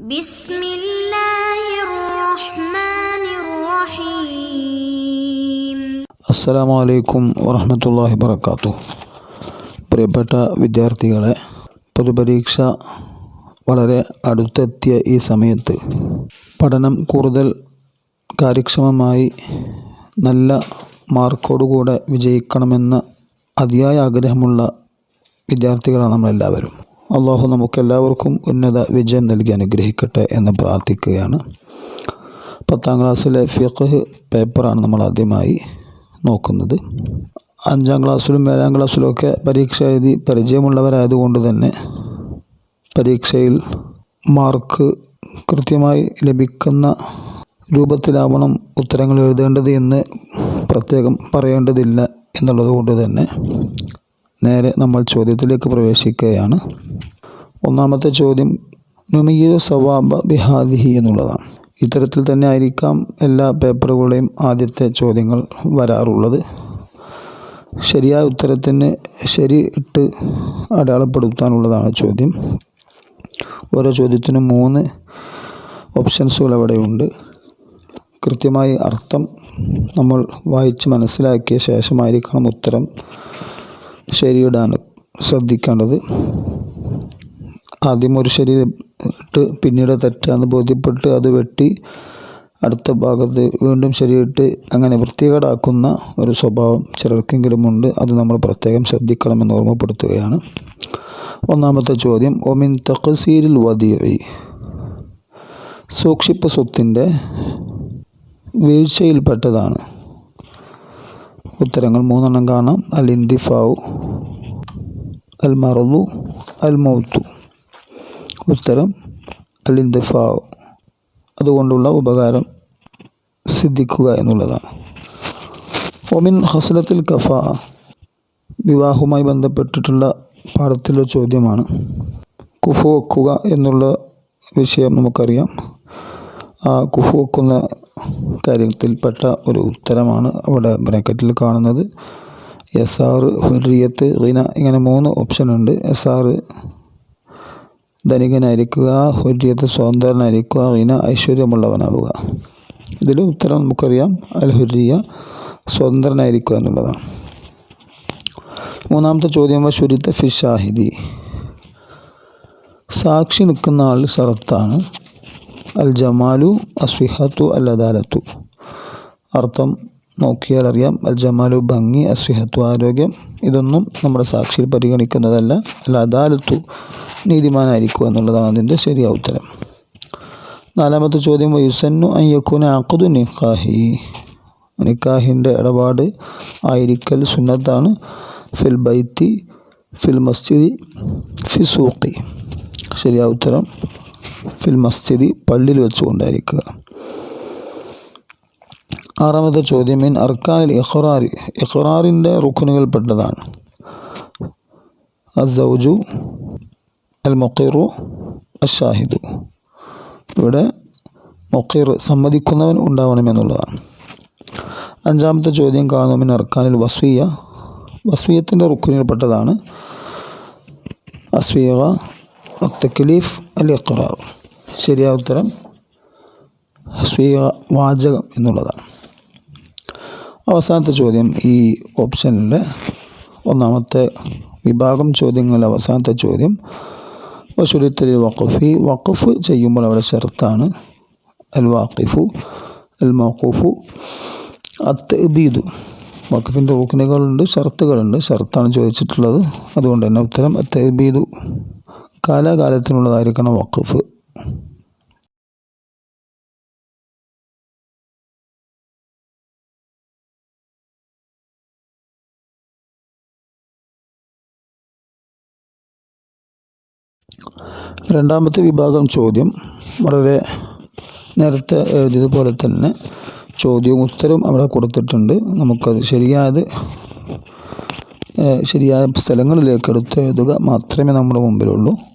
بسم الله الرحمن الرحيم അസ്സലാമു അലൈക്കും വറഹമത്തല്ലാഹി വർക്കാത്തു പ്രിയപ്പെട്ട വിദ്യാർത്ഥികളെ പൊതുപരീക്ഷ വളരെ അടുത്തെത്തിയ ഈ സമയത്ത് പഠനം കൂടുതൽ കാര്യക്ഷമമായി നല്ല മാർക്കോടുകൂടെ വിജയിക്കണമെന്ന അതിയായ ആഗ്രഹമുള്ള വിദ്യാർത്ഥികളാണ് നമ്മളെല്ലാവരും അള്ളാഹു നമുക്കെല്ലാവർക്കും ഉന്നത വിജയം നൽകി അനുഗ്രഹിക്കട്ടെ എന്ന് പ്രാർത്ഥിക്കുകയാണ്. പത്താം ക്ലാസ്സിലെ ഫിഖ് പേപ്പറാണ് നമ്മൾ ആദ്യമായി നോക്കുന്നത്. അഞ്ചാം ക്ലാസ്സിലും ഏഴാം ക്ലാസ്സിലും ഒക്കെ പരീക്ഷ എഴുതി പരിചയമുള്ളവരായതുകൊണ്ട് തന്നെ പരീക്ഷയിൽ മാർക്ക് കൃത്യമായി ലഭിക്കുന്ന രൂപത്തിലാവണം ഉത്തരങ്ങൾ എഴുതേണ്ടത് എന്ന് പ്രത്യേകം പറയേണ്ടതില്ല എന്നുള്ളത് കൊണ്ട് തന്നെ നേരെ നമ്മൾ ചോദ്യത്തിലേക്ക് പ്രവേശിക്കുകയാണ്. ഒന്നാമത്തെ ചോദ്യം നുമിയോ സവാബ ബിഹാദിഹി എന്നുള്ളതാണ്. ഇത്തരത്തിൽ തന്നെ ആയിരിക്കാം എല്ലാ പേപ്പറുകളുടെയും ആദ്യത്തെ ചോദ്യങ്ങൾ വരാറുള്ളത്. ശരിയായ ഉത്തരത്തിന് ശരി ഇട്ട് അടയാളപ്പെടുത്താനുള്ളതാണ് ചോദ്യം. ഓരോ ചോദ്യത്തിനും മൂന്ന് ഓപ്ഷൻസുകൾ അവിടെയുണ്ട്. കൃത്യമായി അർത്ഥം നമ്മൾ വായിച്ച് മനസ്സിലാക്കിയ ശേഷമായിരിക്കണം ഉത്തരം. ശരിയിടാൻ ശ്രദ്ധിക്കേണ്ടത്. ആദ്യം ഒരു ശരി ഇട്ട് പിന്നീട് തെറ്റാന്ന് ബോധ്യപ്പെട്ട് അത് വെട്ടി അടുത്ത ഭാഗത്ത് വീണ്ടും ശരിയിട്ട് അങ്ങനെ വൃത്തികേടാക്കുന്ന ഒരു സ്വഭാവം ചിലർക്കെങ്കിലും ഉണ്ട് അത് നമ്മൾ പ്രത്യേകം ശ്രദ്ധിക്കണമെന്ന് ഓർമ്മപ്പെടുത്തുകയാണ്. ഒന്നാമത്തെ ചോദ്യം ഒമിൻ തഖസീരിൽ വദീഇ സൂക്ഷിപ്പ് സ്വത്തിന്റെ വീഴ്ചയിൽപ്പെട്ടതാണ്. ഉത്തരങ്ങൾ മൂന്നെണ്ണം കാണാം. അൽ ഇന്തിഫാവു അൽ മറുതു അൽ മൗത്തു ഉത്തരം അൽ ഇന്തിഫാവു അതുകൊണ്ടുള്ള ഉപകാരം സിദ്ധിക്കുക എന്നുള്ളതാണ്. ഒമിൻ ഹസ്ലത്തിൽ കഫ. വിവാഹവുമായി ബന്ധപ്പെട്ടിട്ടുള്ള പാഠത്തിലെ ചോദ്യമാണ്. കുഫു വെക്കുക എന്നുള്ള വിഷയം നമുക്കറിയാം. ആ കുഫു വെക്കുന്ന കാര്യത്തിൽപ്പെട്ട ഒരു ഉത്തരമാണ് അവിടെ ബ്രാക്കറ്റിൽ കാണുന്നത്. എസ് ആർ ഹുരിയത്ത് റീന ഇങ്ങനെ മൂന്ന് ഓപ്ഷൻ ഉണ്ട്. എസ് ആർ ധനികനായിരിക്കുക ഹുരിയത്ത് സ്വതന്ത്രനായിരിക്കുക റീന ഐശ്വര്യമുള്ളവനാവുക. ഇതിൽ ഉത്തരം നമുക്കറിയാം. അൽ ഹുരിയ സ്വതന്ത്രനായിരിക്കുക എന്നുള്ളതാണ്. മൂന്നാമത്തെ ചോദ്യം ശുരിത്ത ഫി ഷാഹിദി. സാക്ഷി നിൽക്കുന്ന ആൾ ഷറത്താണ്. അൽ ജമാലു അസ്വിഹത്തു അൽ അദാലത്തു അർത്ഥം നോക്കിയാൽ അറിയാം. അൽ ജമാലു ഭംഗി അസ്വിഹത്തു ആരോഗ്യം. ഇതൊന്നും നമ്മുടെ സാക്ഷിയിൽ പരിഗണിക്കുന്നതല്ല. അൽ അദാലത്തു നീതിമാനായിരിക്കുക എന്നുള്ളതാണ് അതിന്റെ ശരിയായ ഉത്തരം. നാലാമത്തെ ചോദ്യം വയുസന്നു അയ്യക്കുന അക്കുദു നിക്കാഹി. നിക്കാഹിന്റെ ഇടപാട് ആയിരിക്കൽ സുന്നത്താണ്. ഫിൽ ബൈത്തി ഫിൽ മസ്ജിദി ഫി സൂഖി. ശരിയായ ഉത്തരം. ഫിൽ മസ്ജിദി പള്ളിയിൽ വെച്ചുകൊണ്ടായിരിക്കുക. ആറാമത്തെ ചോദ്യം മീൻ അർക്കാനിൽ ഇഖ്റാർ ഇഖ്റാറിന്റെ റുഖനുകൾപ്പെട്ടതാണ് അസൗജു അൽ മൊക്കീറു അഷാഹിദു ഇവിടെ മൊക്കീർ സമ്മതിക്കുന്നവൻ ഉണ്ടാവണമെന്നുള്ളതാണ് അഞ്ചാമത്തെ ചോദ്യം കാണുന്നു മീൻ അർക്കാനിൽ വസ്വിയ വസ്വിയത്തിന്റെ പെട്ടതാണ്. അസ്വീക തക്ലീഫ് അൽ ഇഖ്റാർ ശരിയായ ഉത്തരം സ്വീക വാചകം എന്നുള്ളതാണ്. അവസാനത്തെ ചോദ്യം ഈ ഓപ്ഷനിലെ ഒന്നാമത്തെ വിഭാഗം ചോദ്യങ്ങളിൽ അവസാനത്തെ ചോദ്യം. വസുരത്തിൽ വഖഫി വഖഫ് ചെയ്യുമ്പോൾ അവിടെ ഷർത്താണ് അൽ വാഖിഫു അൽ മൗഖൂഫു അത്തബീദു വഖഫിന്റെ റൂക്കിനുകളുണ്ട് ഷർത്തുകളുണ്ട് ഷർത്താണ് ചോദിച്ചിട്ടുള്ളത്. അതുകൊണ്ട് തന്നെ ഉത്തരം അത്തബീദു കാലാകാലത്തിനുള്ളതായിരിക്കണം വഖഫ്. രണ്ടാമത്തെ വിഭാഗം ചോദ്യം. വളരെ നേരത്തെ എഴുതിയതുപോലെ തന്നെ ചോദ്യവും ഉത്തരവും അവിടെ കൊടുത്തിട്ടുണ്ട്. നമുക്കത് ശരിയായത് ശരിയായ സ്ഥലങ്ങളിലേക്ക് എടുത്ത് എഴുതുക മാത്രമേ നമ്മുടെ മുമ്പിലുള്ളൂ.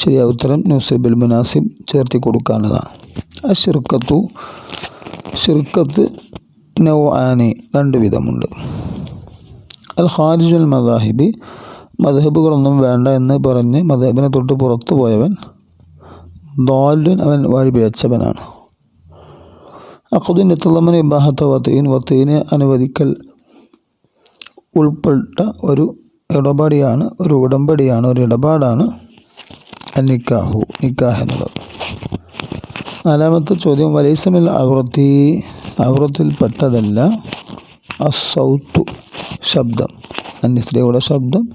ശരിയായ ഉത്തരം ന്യൂസിബിൽ മുനാസിബ് ചേർത്തി കൊടുക്കാനുള്ളതാണ്. ആ ഷിർക്കത്തു നൗ ആനി രണ്ട് വിധമുണ്ട്. അൽ ഖാരിജുൽ മദാഹിബി മദഹബുകളൊന്നും വേണ്ട എന്ന് പറഞ്ഞ് മദഹബിനെ തൊട്ട് പുറത്തു പോയവൻ ദാലുൻ അവൻ വഴി പിഴച്ചവനാണ്. അഖുദിൻ എത്തുള്ളമൻ ഇബാഹത്ത വത്തീൻ വത്തീനെ അനുവദിക്കൽ ഉൾപ്പെട്ട ഒരു ഇടപാടിയാണ് ഒരു ഉടമ്പടിയാണ് ഒരു ഇടപാടാണ് നിക്കാഹു നിക്കാഹ് എന്നുള്ളത്. നാലാമത്തെ ചോദ്യം വലൈസമിൽ അവൃത്തി പെട്ടതല്ല അസൗത്തു ശബ്ദം. അന്യസ്ത്രീയുടെ ശബ്ദം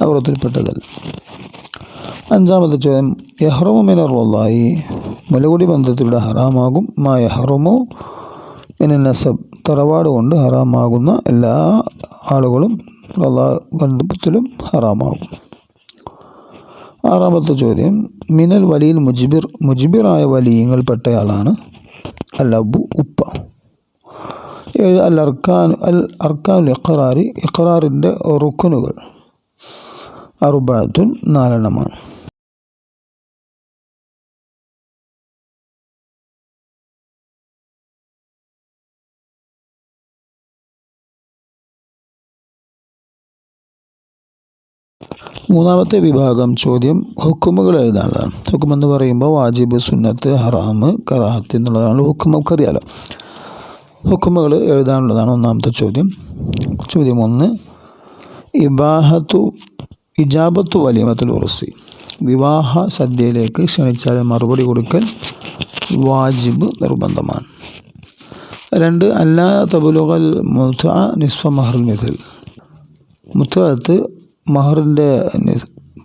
അവൃത്തിൽപ്പെട്ടതല്ല അഞ്ചാമത്തെ ചോദ്യം യഹ്റമു മിനറുള്ളായി മുലകുടി ബന്ധത്തിലൂടെ ഹറാമാകും. മാ യഹ്റമു മിന നസബ് തറവാട് കൊണ്ട് ഹറാമാകുന്ന എല്ലാ ആളുകളും ബന്ധത്തിലും ഹറാമാകും. ആറാമത്തെ ചോദ്യം. മിനൽ വലിയിൽ മുജിബിർ മുജിബിറായ വലിയങ്ങൾപ്പെട്ടയാളാണ് അൽ അബു ഉപ്പ. ഏഴ് അൽ അർക്കാൻ അൽ അർക്കാൻ ഇഖറാറി ഇഖറാറിന്റെ റുക്കനുകൾ അറുബാത്തുൻ നാലെണ്ണമാണ്. മൂന്നാമത്തെ വിഭാഗം ചോദ്യം ഹുക്കുമുകൾ എഴുതാനുള്ളതാണ്. ഹുക്കും എന്ന് പറയുമ്പോൾ വാജിബ് സുന്നത്ത് ഹറാമ് കറാഹത്ത് എന്നുള്ളതാണ് ഹുക്കും നമുക്കറിയാലോ. ഹുക്കുമുകൾ എഴുതാനുള്ളതാണ് ഒന്നാമത്തെ ചോദ്യം. ചോദ്യം ഒന്ന് ഇബാഹത്തു ഇജാബത്തു വലിയമത്തുൽ ഉറസി വിവാഹ സദ്യയിലേക്ക് ക്ഷണിച്ചാൽ മറുപടി കൊടുക്കൽ വാജിബ് നിർബന്ധമാണ്. രണ്ട് അല്ലാ തബുലുകൾ മുത്ത നിസ്ഫ മഹർ മിഥിൽ. മുത്തത്ത് മഹറിന്റെ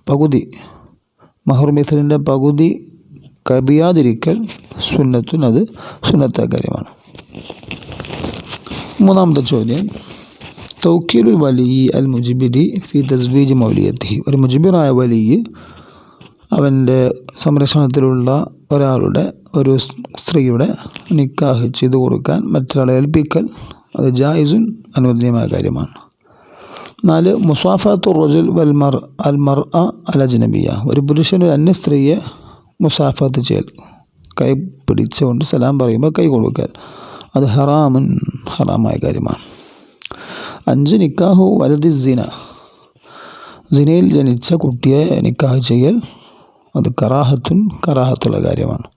പകുതി മഹർ മിസലിന്റെ പകുതി കവിയാതിരിക്കൽ സുന്നത്തിനത് സുന്നത്ത കാര്യമാണ്. മൂന്നാമത്തെ ചോദ്യം തൗക്കീലുൽ വലിയ അൽ മുജിബിരി ഫി തസ്ബീജ് മൗലിയത്തി ഒരു മുജിബിറായ വലിയ അവന്റെ സംരക്ഷണത്തിലുള്ള ഒരാളുടെ ഒരു സ്ത്രീയുടെ നിക്കാഹ് ചെയ്തു കൊടുക്കാൻ മറ്റൊരാളെ ഏൽപ്പിക്കൽ അത് ജായിസുൻ അനുവദനീയമായ കാര്യമാണ്. നാല് മുസാഫത്തു റജുൽ വൽ മർ അൽ മർ അ അൽ ഒരു പുരുഷൻ ഒരു അന്യ സ്ത്രീയെ മുസാഫത്ത് ചെയ്യൽ. കൈ പിടിച്ചുകൊണ്ട് സലാം പറയുമ്പോൾ കൈ കൊടുക്കൽ. അത് ഹറാമുൻ ഹറാമായ കാര്യമാണ്. അഞ്ച് നിക്കാഹു വലതി സിന. സിനയിൽ ജനിച്ച കുട്ടിയെ നിക്കാഹ് ചെയ്യൽ. അത് കറാഹത്തുൻ കറാഹത്തുള്ള കാര്യമാണ്.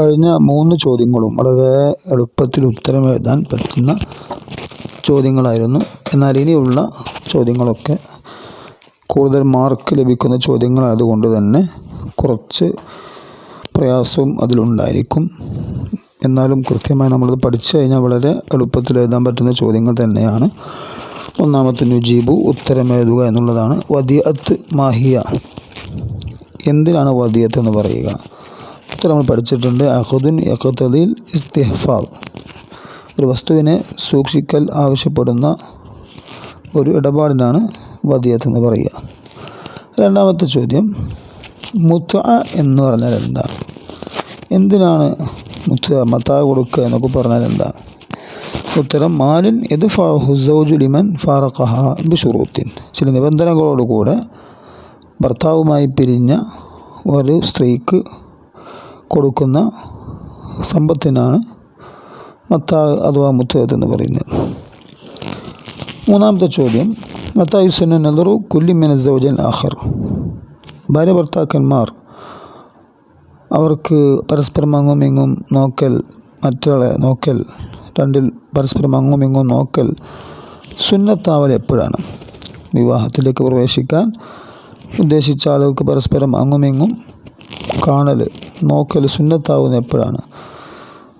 കഴിഞ്ഞ മൂന്ന് ചോദ്യങ്ങളും വളരെ എളുപ്പത്തിൽ ഉത്തരം എഴുതാൻ പറ്റുന്ന ചോദ്യങ്ങളായിരുന്നു. എന്നാൽ ഇനിയുള്ള ചോദ്യങ്ങളൊക്കെ കൂടുതൽ മാർക്ക് ലഭിക്കുന്ന ചോദ്യങ്ങളായതുകൊണ്ട് തന്നെ കുറച്ച് പ്രയാസവും അതിലുണ്ടായിരിക്കും. എന്നാലും കൃത്യമായി നമ്മളത് പഠിച്ചു കഴിഞ്ഞാൽ വളരെ എളുപ്പത്തിൽ എഴുതാൻ പറ്റുന്ന ചോദ്യങ്ങൾ തന്നെയാണ്. ഒന്നാമത്തെ നുജീബു ഉത്തരം എഴുതുക എന്നുള്ളതാണ്. വദിയത്ത് മാഹിയ. എന്തിനാണ് വദിയത്ത് എന്ന് പറയുക? ഉത്തരം നമ്മൾ പഠിച്ചിട്ടുണ്ട് അഹുദുൻ യഖത്തലിൽ ഇസ്തിഹ്ഫാൽ. ഒരു വസ്തുവിനെ സൂക്ഷിക്കൽ ആവശ്യപ്പെടുന്ന ഒരു ഇടപാടിനാണ് വദിയത്ത് എന്ന് പറയുക. രണ്ടാമത്തെ ചോദ്യം മുത്ത എന്ന് പറഞ്ഞാൽ എന്താണ്? എന്തിനാണ് മുത്ത മത്ത കൊടുക്കുക എന്നൊക്കെ പറഞ്ഞാൽ എന്താണ്? ഉത്തരം മാലിൻ ഇത് ഹുസൗജുലിമൻ ഫാറഖഹ ബിഷുറൂത്തിൻ ചില നിബന്ധനകളോടുകൂടെ ഭർത്താവുമായി പിരിഞ്ഞ ഒരു സ്ത്രീക്ക് കൊടുക്കുന്ന സമ്പത്തിനാണ് മത്ത അഥവാ മുത്തുവത്ത് എന്ന് പറയുന്നത്. മൂന്നാമത്തെ ചോദ്യം മത്തായുസന്നു നെതറു കുല്ലിമിന സൗജൻ ആഹർ ഭാര്യ ഭർത്താക്കന്മാർ അവർക്ക് പരസ്പരം അങ്ങും ഇങ്ങും നോക്കൽ മറ്റൊരാളെ നോക്കൽ രണ്ടിൽ പരസ്പരം അങ്ങും ഇങ്ങും നോക്കൽ സുന്നത്താവൽ എപ്പോഴാണ്? വിവാഹത്തിലേക്ക് പ്രവേശിക്കാൻ ഉദ്ദേശിച്ച ആളുകൾക്ക് പരസ്പരം അങ്ങും ഇങ്ങും കാണൽ നോക്കൽ സുന്നത്താവുന്ന എപ്പോഴാണ്?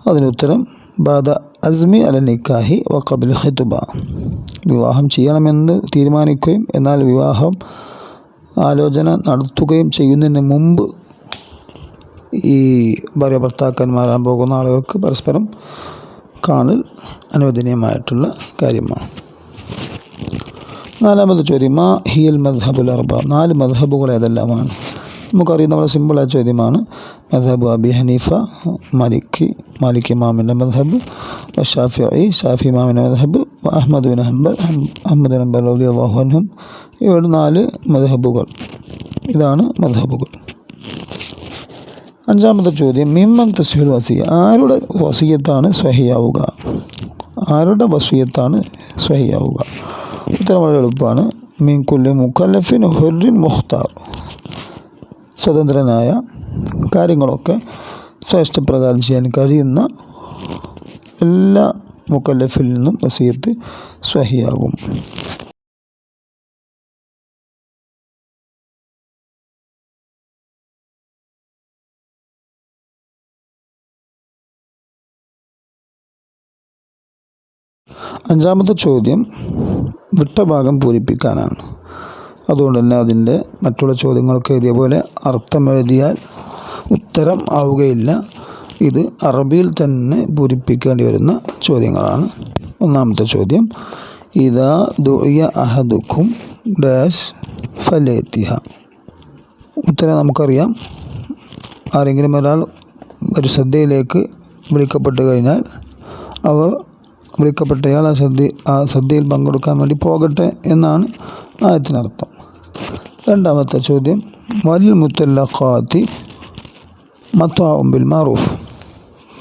അതിനുത്തരം ബാദ അസ്മി അല നിക്കാഹി വ വക്കബിൽ ഹിതുബ വിവാഹം ചെയ്യണമെന്ന് തീരുമാനിക്കുകയും എന്നാൽ വിവാഹം ആലോചന നടത്തുകയും ചെയ്യുന്നതിന് മുമ്പ് ഈ ഭാര്യ ഭർത്താക്കന്മാരാൻ പോകുന്ന ആളുകൾക്ക് പരസ്പരം കാണൽ അനുവദനീയമായിട്ടുള്ള കാര്യമാണ്. നാലാമത് ചോദ്യം മാ ഹിയൽ മദ്ഹബുൽ അർബ? നാല് മദ്ഹബുകൾ ഏതെല്ലാമാണ്? നമുക്കറിയുന്ന വളരെ സിമ്പിളായ ചോദ്യമാണ്. മദ്ഹബ് അബി ഹനീഫ മലിക് മാലിക് ഇമാമിന്റെ മദ്ഹബ് ഷാഫി ഷാഫി ഇമാമിന്റെ മദ്ഹബ് Ahmad bin Hanbal Ahmad Hanbal Ali അള്ളാഹു അൻഹും ഇവയുടെ നാല് മദ്ഹബുകൾ. ഇതാണ് മദ്ഹബുകൾ. അഞ്ചാമത്തെ ചോദ്യം മിമ്മൻ തസ്ഹുൽ വസിയ ആരുടെ വസീയത്താണ് സ്വഹിയാവുക? ആരുടെ വസീയത്താണ് സ്വഹിയാവുക? ഉത്തരം വളരെ എളുപ്പമാണ്. മീൻകുല്ലി മുക്കല്ലഫിൻ ഹുറിൻ മുഖ്താർ. സ്വതന്ത്രനായ കാര്യങ്ങളൊക്കെ സ്വേഷ്ടപ്രകാരം ചെയ്യാൻ കഴിയുന്ന എല്ലാ മുക്കല്ലഫിൽ നിന്നും വസീയത്ത് സ്വഹിയാകും. അഞ്ചാമത്തെ ചോദ്യം വിട്ട ഭാഗം പൂരിപ്പിക്കാനാണ്. അതുകൊണ്ട് തന്നെ അതിന്റെ മറ്റുള്ള ചോദ്യങ്ങൾക്ക് എഴുതിയ പോലെ അർത്ഥം എഴുതിയാൽ ഉത്തരം ആവുകയില്ല. ഇത് അറബിയിൽ തന്നെ പൂരിപ്പിക്കേണ്ടി വരുന്ന ചോദ്യങ്ങളാണ്. ഒന്നാമത്തെ ചോദ്യം ഇതാ ദുയ അഹദുഖും ഡാഷ് ഫലേത്തിഹ. ഉത്തരം നമുക്കറിയാം. ആരെങ്കിലും ഒരാൾ ഒരു സദ്യയിലേക്ക് വിളിക്കപ്പെട്ട് കഴിഞ്ഞാൽ അവർ വിളിക്കപ്പെട്ടയാൾ ആ സദ്യ ആ സദ്യയിൽ പങ്കെടുക്കാൻ വേണ്ടി പോകട്ടെ എന്നാണ് ആയത്തിനർത്ഥം രണ്ടാമത്തെ ചോദ്യം വലിൽ മുത്തല്ലഖാത്തി മത്താവുമ്പിൽ മാറൂഫ്.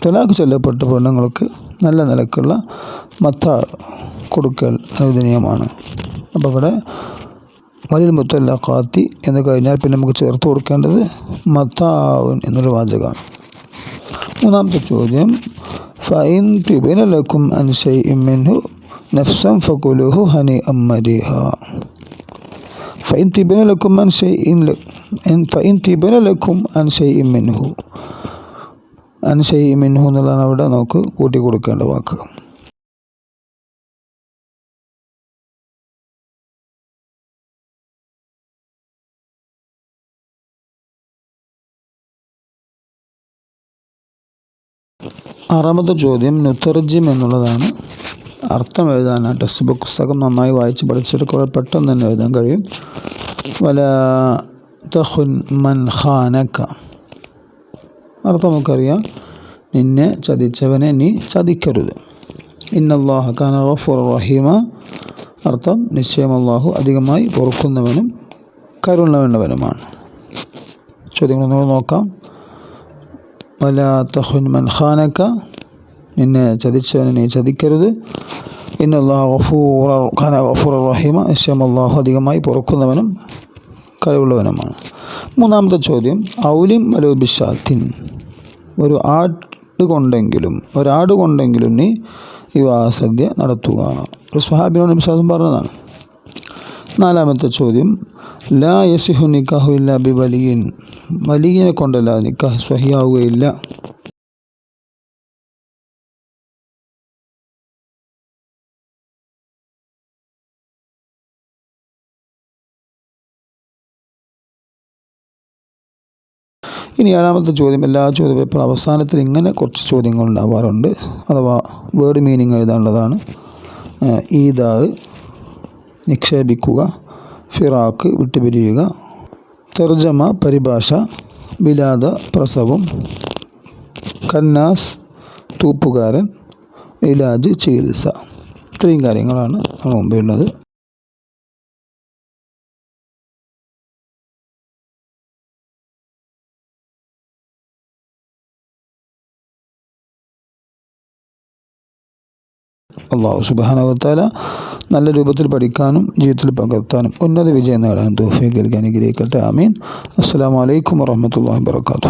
തലാഖ് ചൊല്ലപ്പെട്ട പെണ്ണുങ്ങൾക്ക് നല്ല നിലക്കുള്ള മത്ത കൊടുക്കൽ അനുവദനീയമാണ്. അപ്പോൾ ഇവിടെ വലിൽ മുത്തല്ലഖാത്തി എന്ന് കഴിഞ്ഞാൽ പിന്നെ നമുക്ക് ചേർത്ത് കൊടുക്കേണ്ടത് മത്താവുൻ എന്നൊരു വാചകമാണ്. മൂന്നാമത്തെ ചോദ്യം ഫൈൻ ടിബിനലക്കും അൻഷൈ ഇമ്മിൻഹു നഫ്സം ഫകുലുഹു ഹനി അമ്മരിഹ فإن تبين لكم عن شيء فإن تبين لكم عن شيء منه عن شيء منه എന്നുള്ളതാണ് അവിടെ നമുക്ക് കൂട്ടി കൊടുക്കേണ്ട വാക്ക് ആറാമത്തെ ചോദ്യം നുത്തർജിം എന്നുള്ളതാണ് അർത്ഥം എഴുതാനാണ് ടെക്സ്റ്റ് ബുക്ക് പുസ്തകം നന്നായി വായിച്ച് പഠിച്ചിട്ട് പെട്ടെന്ന് തന്നെ എഴുതാൻ കഴിയും. വല തഹുൻ മൻ ഖാനക്ക അർത്ഥം നമുക്കറിയാം. നിന്നെ ചതിച്ചവനെ നീ ചതിക്കരുത്. ഇന്നല്ലാഹ ഖാന ഗഫൂർ റഹീമ. അർത്ഥം നിശ്ചയം അള്ളാഹു അധികമായി പൊറുക്കുന്നവനും കരുണവനുമാണ് ചോദ്യങ്ങളൊന്നുകൂടെ നോക്കാം. വല തഹുൻ മൻ ഖാനക്ക നിന്നെ ചതിച്ചവനെ നീ ചതിക്കരുത്. ഇന്നല്ലാഹു ഗഫൂറ ഖാന ഗഫൂർ റഹീമ. നിശ്ചയം അള്ളാഹു അധികമായി പൊറുക്കുന്നവനും കഴിവുള്ളവനുമാണ്. മൂന്നാമത്തെ ചോദ്യം ഔലിം അലോ ബിഷാത്തിൻ. ഒരു ആട് കൊണ്ടെങ്കിലും ഒരാട് കൊണ്ടെങ്കിലും നീ വിവാഹസദ്യ നടത്തുക ഒരു സ്വഹാബിനോട് വിശ്വാസം പറഞ്ഞതാണ്. നാലാമത്തെ ചോദ്യം ലാ യസിഹു നിക്കാഹു ഇല്ല ബി വലിയൻ വലിയനെ കൊണ്ടല്ല നിക്കാഹ് സ്വഹിയാവുകയില്ല. ഇനി ഏഴാമത്തെ ചോദ്യം എല്ലാ ചോദ്യ പേപ്പർ അവസാനത്തിൽ ഇങ്ങനെ കുറച്ച് ചോദ്യങ്ങൾ ഉണ്ടാവാറുണ്ട്. അഥവാ വേർഡ് മീനിങ് എഴുതാനുള്ളതാണ്. ഈദാവ് നിക്ഷേപിക്കുക ഫിറാക്ക് വിട്ടുപിരിയുക തർജമ പരിഭാഷ വിലാദ പ്രസവം കന്നാസ് തൂപ്പുകാരൻ ഇലാജ് ചികിത്സ. ഇത്രയും കാര്യങ്ങളാണ് നമ്മൾ മുമ്പേ മുമ്പിലുള്ളത് അള്ളാഹു സുബാനവത്താല നല്ല രൂപത്തിൽ പഠിക്കാനും ജീവിതത്തിൽ പകർത്താനും ഉന്നത വിജയം നേടാനും തോഫിക്ക് നൽകി അനുഗ്രഹിക്കട്ടെ. ആമീൻ. അസ്സാം വലൈക്കും വാഹമത്തല്ലാ വാബർക്കാത്തു